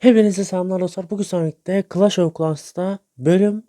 Hepinize selamlar dostlar. Bugün Sonic'te Clash of Clans'ta bölüm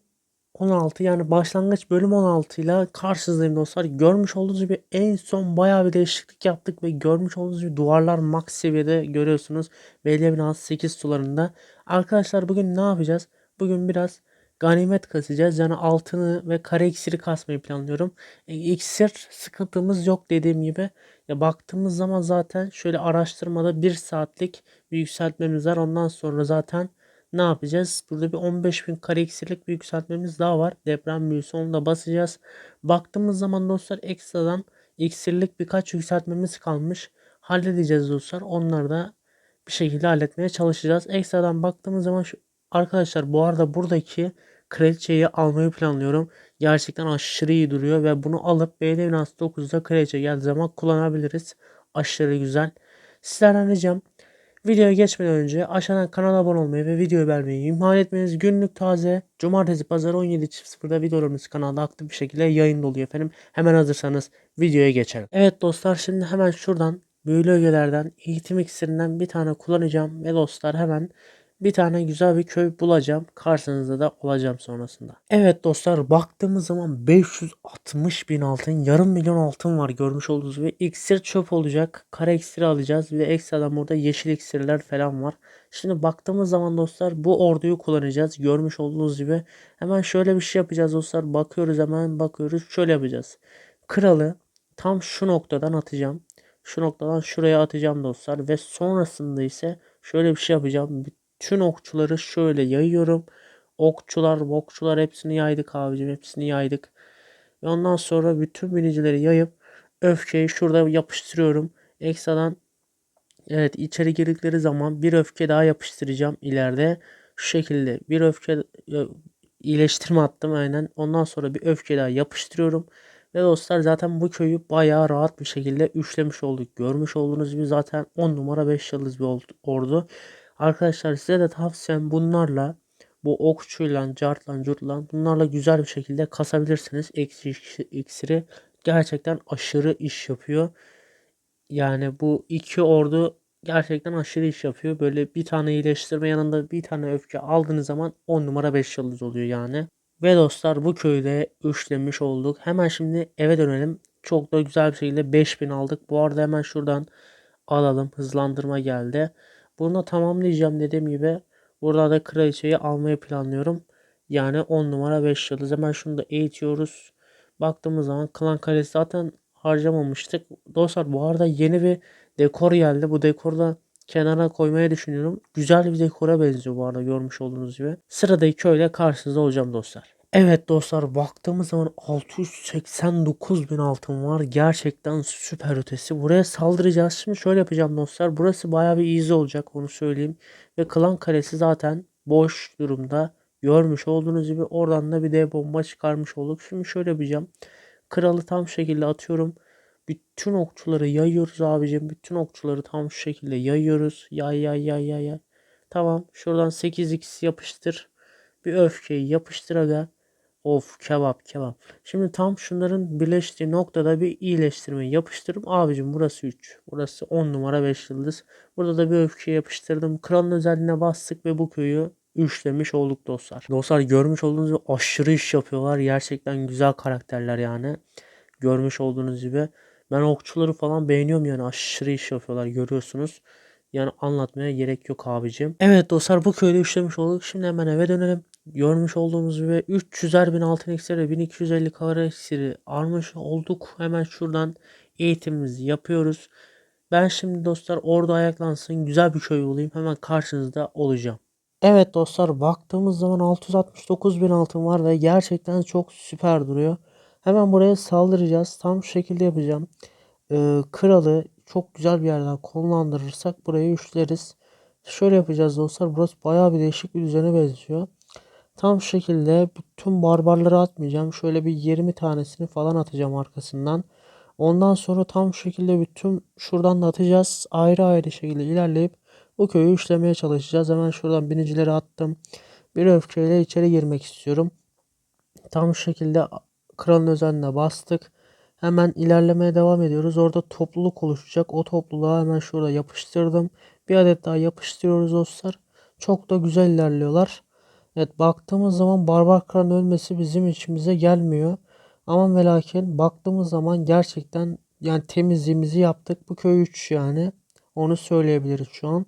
16 yani başlangıç bölüm 16 ile karşınızdayım dostlar. Görmüş olduğunuz gibi en son bayağı bir değişiklik yaptık ve görmüş olduğunuz gibi duvarlar max seviyede görüyorsunuz. Belediye binası 8 sularında. Arkadaşlar bugün ne yapacağız? Bugün biraz ganimet kasacağız. Yani altını ve kare iksiri kasmayı planlıyorum. E, iksir sıkıntımız yok dediğim gibi. Ya baktığımız zaman zaten şöyle araştırmada 1 saatlik bir yükseltmemiz var. Ondan sonra zaten ne yapacağız? Burada bir 15.000 kare iksirlik bir yükseltmemiz daha var. Deprem büyüsü onu da basacağız. Baktığımız zaman dostlar ekstradan iksirlik birkaç yükseltmemiz kalmış. Halledeceğiz dostlar. Onları da bir şekilde halletmeye çalışacağız. Ekstradan baktığımız zaman şu arkadaşlar bu arada buradaki kraliçeyi almayı planlıyorum. Gerçekten aşırı iyi duruyor ve bunu alıp BD Binance 9'da kraliçe geldiği zaman kullanabiliriz. Aşırı güzel. Sizlerden ricam videoya geçmeden önce aşağıdan kanala abone olmayı ve videoyu beğenmeyi ihmal etmeniz. Günlük taze cumartesi pazar 17.00'da videolarımız kanalda aktif bir şekilde yayında oluyor efendim. Hemen hazırsanız videoya geçelim. Evet dostlar şimdi hemen şuradan büyülü ögelerden eğitim iksirinden bir tane kullanacağım ve dostlar hemen bir tane güzel bir köy bulacağım. Karşınızda da olacağım sonrasında. Evet dostlar baktığımız zaman 560 bin altın yarım milyon altın var görmüş olduğunuz gibi. iksir çöp olacak. Kara iksiri alacağız. Bir de ekstradan burada yeşil iksirler falan var. Şimdi baktığımız zaman dostlar bu orduyu kullanacağız. Görmüş olduğunuz gibi. Hemen şöyle bir şey yapacağız dostlar. Bakıyoruz hemen bakıyoruz. Şöyle yapacağız. Kralı tam şu noktadan atacağım. Şu noktadan şuraya atacağım dostlar. Ve sonrasında ise şöyle bir şey yapacağım bütün okçuları şöyle yayıyorum. Okçular, okçular hepsini yaydık abicim. Hepsini yaydık. Ve ondan sonra bütün binicileri yayıp öfkeyi şurada yapıştırıyorum. Ekstradan evet içeri girdikleri zaman bir öfke daha yapıştıracağım ileride. Şu şekilde bir öfke e, iyileştirme attım aynen. Ondan sonra bir öfke daha yapıştırıyorum. Ve dostlar zaten bu köyü bayağı rahat bir şekilde üçlemiş olduk. Görmüş olduğunuz gibi zaten 10 numara 5 yıldız bir ordu. Arkadaşlar size de tavsiyem bunlarla bu okçuyla, cartla, curtla bunlarla güzel bir şekilde kasabilirsiniz. Eksi iksiri gerçekten aşırı iş yapıyor. Yani bu iki ordu gerçekten aşırı iş yapıyor. Böyle bir tane iyileştirme yanında bir tane öfke aldığınız zaman 10 numara 5 yıldız oluyor yani. Ve dostlar bu köyde üçlemiş olduk. Hemen şimdi eve dönelim. Çok da güzel bir şekilde 5000 aldık. Bu arada hemen şuradan alalım. Hızlandırma geldi. Bunu tamamlayacağım dediğim gibi. Burada da kraliçeyi almayı planlıyorum. Yani 10 numara 5 yıldız. Hemen şunu da eğitiyoruz. Baktığımız zaman klan kalesi zaten harcamamıştık. Dostlar bu arada yeni bir dekor geldi. Bu dekoru da kenara koymaya düşünüyorum. Güzel bir dekora benziyor bu arada görmüş olduğunuz gibi. Sıradaki köyle karşınızda olacağım dostlar. Evet dostlar baktığımız zaman 689 bin altın var. Gerçekten süper ötesi. Buraya saldıracağız. Şimdi şöyle yapacağım dostlar. Burası baya bir easy olacak onu söyleyeyim. Ve klan kalesi zaten boş durumda. Görmüş olduğunuz gibi oradan da bir de bomba çıkarmış olduk. Şimdi şöyle yapacağım. Kralı tam şekilde atıyorum. Bütün okçuları yayıyoruz abicim. Bütün okçuları tam şu şekilde yayıyoruz. Yay yay yay yay yay. Tamam. Şuradan 8x yapıştır. Bir öfkeyi yapıştır aga. Of kebap kebap. Şimdi tam şunların birleştiği noktada bir iyileştirme yapıştırdım. Abicim burası 3. Burası 10 numara 5 yıldız. Burada da bir öfke yapıştırdım. Kralın özelliğine bastık ve bu köyü üçlemiş olduk dostlar. Dostlar görmüş olduğunuz gibi aşırı iş yapıyorlar. Gerçekten güzel karakterler yani. Görmüş olduğunuz gibi. Ben okçuları falan beğeniyorum yani aşırı iş yapıyorlar görüyorsunuz. Yani anlatmaya gerek yok abicim. Evet dostlar bu köyde üçlemiş olduk. Şimdi hemen eve dönelim görmüş olduğumuz gibi 300'er bin altın iksiri 1250 kara iksiri almış olduk. Hemen şuradan eğitimimizi yapıyoruz. Ben şimdi dostlar orada ayaklansın güzel bir köy bulayım hemen karşınızda olacağım. Evet dostlar baktığımız zaman 669 bin altın var ve gerçekten çok süper duruyor. Hemen buraya saldıracağız. Tam şu şekilde yapacağım. Ee, kralı çok güzel bir yerden konumlandırırsak burayı üçleriz. Şöyle yapacağız dostlar. Burası bayağı bir değişik bir düzene benziyor. Tam şekilde bütün barbarları atmayacağım. Şöyle bir 20 tanesini falan atacağım arkasından. Ondan sonra tam şekilde bütün şuradan da atacağız. Ayrı ayrı şekilde ilerleyip bu köyü işlemeye çalışacağız. Hemen şuradan binicileri attım. Bir öfkeyle içeri girmek istiyorum. Tam şekilde kralın özenine bastık. Hemen ilerlemeye devam ediyoruz. Orada topluluk oluşacak. O topluluğa hemen şurada yapıştırdım. Bir adet daha yapıştırıyoruz dostlar. Çok da güzel ilerliyorlar. Evet baktığımız zaman Barbar Kral'ın ölmesi bizim içimize gelmiyor. Ama ve baktığımız zaman gerçekten yani temizliğimizi yaptık. Bu köy 3 yani. Onu söyleyebiliriz şu an.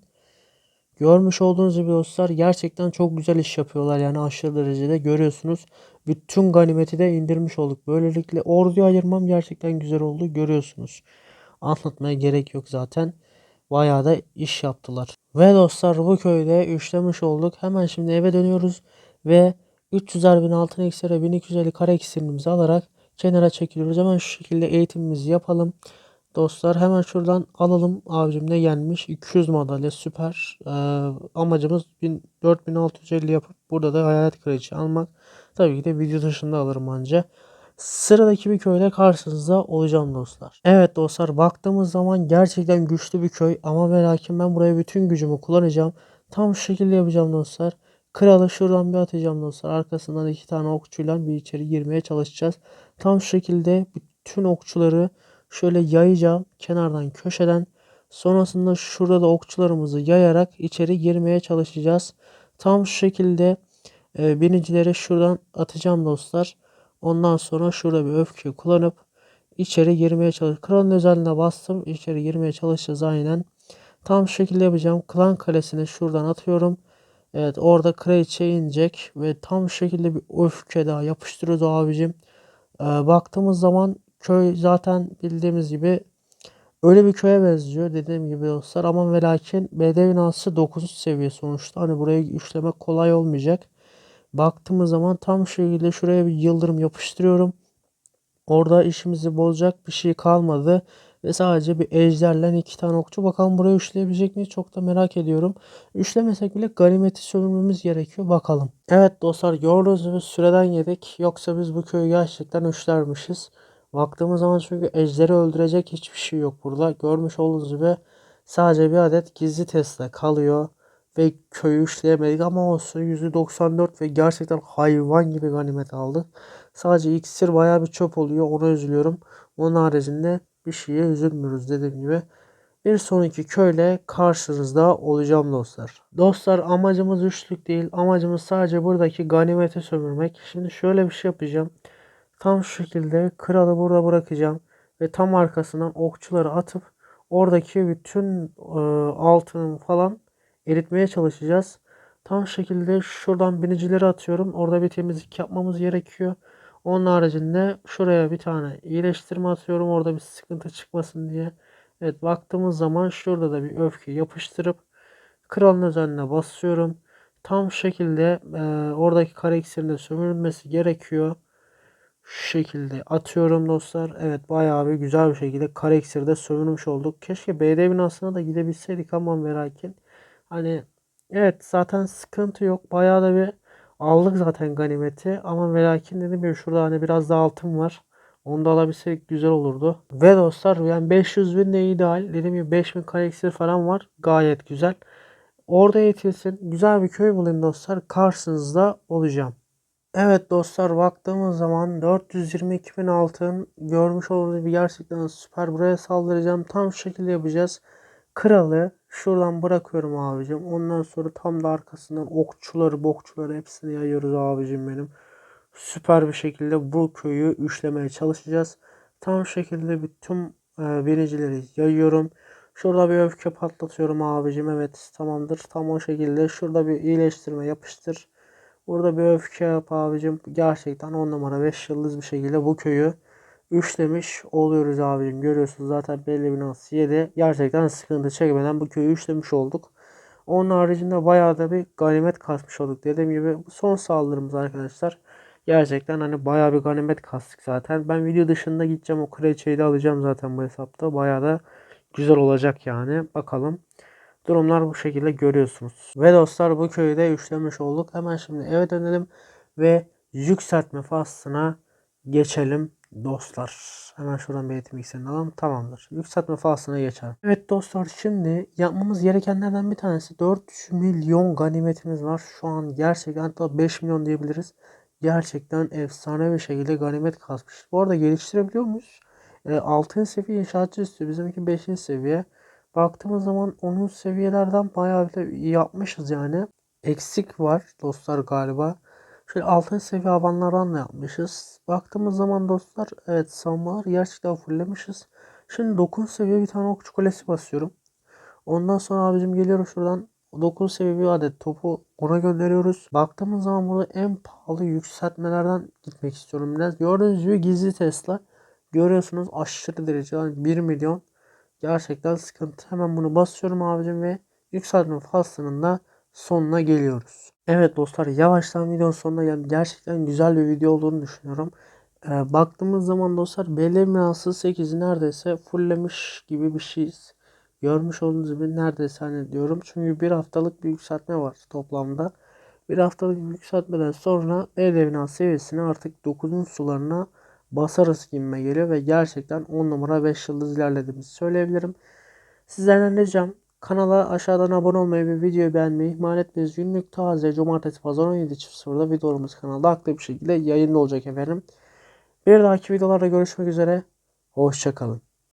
Görmüş olduğunuz gibi dostlar gerçekten çok güzel iş yapıyorlar yani aşırı derecede görüyorsunuz. Bütün ganimeti de indirmiş olduk. Böylelikle orduyu ayırmam gerçekten güzel oldu görüyorsunuz. Anlatmaya gerek yok zaten. Bayağı da iş yaptılar. Ve dostlar bu köyde üçlemiş olduk. Hemen şimdi eve dönüyoruz ve 300'er bin altın eksire 1250 kare iksirimizi alarak kenara çekiliyoruz. Hemen şu şekilde eğitimimizi yapalım. Dostlar hemen şuradan alalım. Abicim ne gelmiş? 200 madalya süper. Ee, amacımız 1000 4650 yapıp burada da hayalet kraliçe almak. Tabii ki de video dışında alırım anca. Sıradaki bir köyle karşınızda olacağım dostlar. Evet dostlar baktığımız zaman gerçekten güçlü bir köy ama ve lakin ben buraya bütün gücümü kullanacağım. Tam şu şekilde yapacağım dostlar. Kralı şuradan bir atacağım dostlar. Arkasından iki tane okçuyla bir içeri girmeye çalışacağız. Tam şu şekilde bütün okçuları şöyle yayacağım kenardan köşeden. Sonrasında şurada da okçularımızı yayarak içeri girmeye çalışacağız. Tam şu şekilde e, binicileri şuradan atacağım dostlar. Ondan sonra şurada bir öfke kullanıp içeri girmeye çalış. Kralın özeline bastım. İçeri girmeye çalışacağız aynen. Tam şekilde yapacağım. Klan kalesini şuradan atıyorum. Evet orada kraliçe inecek ve tam şekilde bir öfke daha yapıştırıyoruz abicim. Ee, baktığımız zaman köy zaten bildiğimiz gibi öyle bir köye benziyor dediğim gibi dostlar ama ve lakin BD binası 9. seviye sonuçta hani burayı işlemek kolay olmayacak. Baktığımız zaman tam şu şekilde şuraya bir yıldırım yapıştırıyorum. Orada işimizi bozacak bir şey kalmadı. Ve sadece bir ejderle iki tane okçu. Bakalım buraya üçleyebilecek miyiz? Çok da merak ediyorum. Üçlemesek bile ganimeti sömürmemiz gerekiyor. Bakalım. Evet dostlar gördüğünüz gibi süreden yedik. Yoksa biz bu köyü gerçekten üçlermişiz. Baktığımız zaman çünkü ejderi öldürecek hiçbir şey yok burada. Görmüş olduğunuz gibi sadece bir adet gizli Tesla kalıyor. Ve köyü üçleyemedik ama olsun %94 ve gerçekten hayvan gibi ganimet aldık. Sadece iksir bayağı bir çöp oluyor. Ona üzülüyorum. Onun haricinde bir şeye üzülmüyoruz dediğim gibi. Bir sonraki köyle karşınızda olacağım dostlar. Dostlar amacımız üçlük değil. Amacımız sadece buradaki ganimeti sömürmek. Şimdi şöyle bir şey yapacağım. Tam şu şekilde kralı burada bırakacağım. Ve tam arkasından okçuları atıp oradaki bütün e, altın falan eritmeye çalışacağız. Tam şekilde şuradan binicileri atıyorum. Orada bir temizlik yapmamız gerekiyor. Onun haricinde şuraya bir tane iyileştirme atıyorum. Orada bir sıkıntı çıkmasın diye. Evet baktığımız zaman şurada da bir öfke yapıştırıp kralın üzerine basıyorum. Tam şekilde e, oradaki kare iksirinde sömürülmesi gerekiyor. Şu şekilde atıyorum dostlar. Evet bayağı bir güzel bir şekilde kare iksirde sömürmüş olduk. Keşke BD binasına da gidebilseydik ama ve lakin Hani evet zaten sıkıntı yok. Bayağı da bir aldık zaten ganimeti. Ama ve lakin dedim gibi şurada hani biraz da altın var. Onu da alabilsek güzel olurdu. Ve dostlar yani 500 bin de ideal. Dediğim gibi 5000 kare falan var. Gayet güzel. Orada yetilsin. Güzel bir köy bulayım dostlar. Karşınızda olacağım. Evet dostlar baktığımız zaman 422 bin altın görmüş olduğunuz gibi gerçekten süper. Buraya saldıracağım. Tam şu şekilde yapacağız. Kralı şuradan bırakıyorum abicim. Ondan sonra tam da arkasından okçuları bokçuları hepsini yayıyoruz abicim benim. Süper bir şekilde bu köyü üçlemeye çalışacağız. Tam şekilde bütün e, binicileri yayıyorum. Şurada bir öfke patlatıyorum abicim. Evet tamamdır. Tam o şekilde. Şurada bir iyileştirme yapıştır. Burada bir öfke yap abicim. Gerçekten 10 numara 5 yıldız bir şekilde bu köyü üçlemiş oluyoruz abicim. Görüyorsunuz zaten belli bir nasıl yedi. Gerçekten sıkıntı çekmeden bu köyü üçlemiş olduk. Onun haricinde bayağı da bir ganimet kasmış olduk. Dediğim gibi son saldırımız arkadaşlar. Gerçekten hani bayağı bir ganimet kastık zaten. Ben video dışında gideceğim o kraliçeyi de alacağım zaten bu hesapta. Bayağı da güzel olacak yani. Bakalım. Durumlar bu şekilde görüyorsunuz. Ve dostlar bu köyü de üçlemiş olduk. Hemen şimdi eve dönelim ve yükseltme faslına geçelim dostlar. Hemen şuradan bir eğitim alalım. Tamamdır. Yükseltme faslına geçelim. Evet dostlar şimdi yapmamız gerekenlerden bir tanesi 4 milyon ganimetimiz var. Şu an gerçekten hatta 5 milyon diyebiliriz. Gerçekten efsane bir şekilde ganimet kasmış. Bu arada geliştirebiliyor muyuz? E, 6. seviye inşaatçı istiyor. Bizimki 5. seviye. Baktığımız zaman onun seviyelerden bayağı bir yapmışız yani. eksik var dostlar galiba. Şöyle 6. seviye havanlardan da yapmışız. Baktığımız zaman dostlar evet savunmalar gerçekten fulllemişiz. Şimdi 9 seviye bir tane okçu kulesi basıyorum. Ondan sonra abicim geliyorum şuradan 9 seviye bir adet topu ona gönderiyoruz. Baktığımız zaman burada en pahalı yükseltmelerden gitmek istiyorum biraz. Gördüğünüz gibi gizli Tesla. Görüyorsunuz aşırı derece yani 1 milyon. Gerçekten sıkıntı. Hemen bunu basıyorum abicim ve yükseltme faslının da sonuna geliyoruz. Evet dostlar yavaştan videonun sonuna geldim. Gerçekten güzel bir video olduğunu düşünüyorum. Ee, baktığımız zaman dostlar belli binası 8'i neredeyse fulllemiş gibi bir şeyiz. Görmüş olduğunuz gibi neredeyse hani diyorum. Çünkü bir haftalık bir yükseltme var toplamda. Bir haftalık bir yükseltmeden sonra belli binası seviyesini artık 9'un sularına basarız gibime geliyor ve gerçekten 10 numara 5 yıldız ilerlediğimizi söyleyebilirim. Sizlerden ricam kanala aşağıdan abone olmayı ve videoyu beğenmeyi ihmal etmeyiz. Günlük taze cumartesi pazar 17.00'da videolarımız kanalda aktif bir şekilde yayında olacak efendim. Bir dahaki videolarda görüşmek üzere. Hoşçakalın.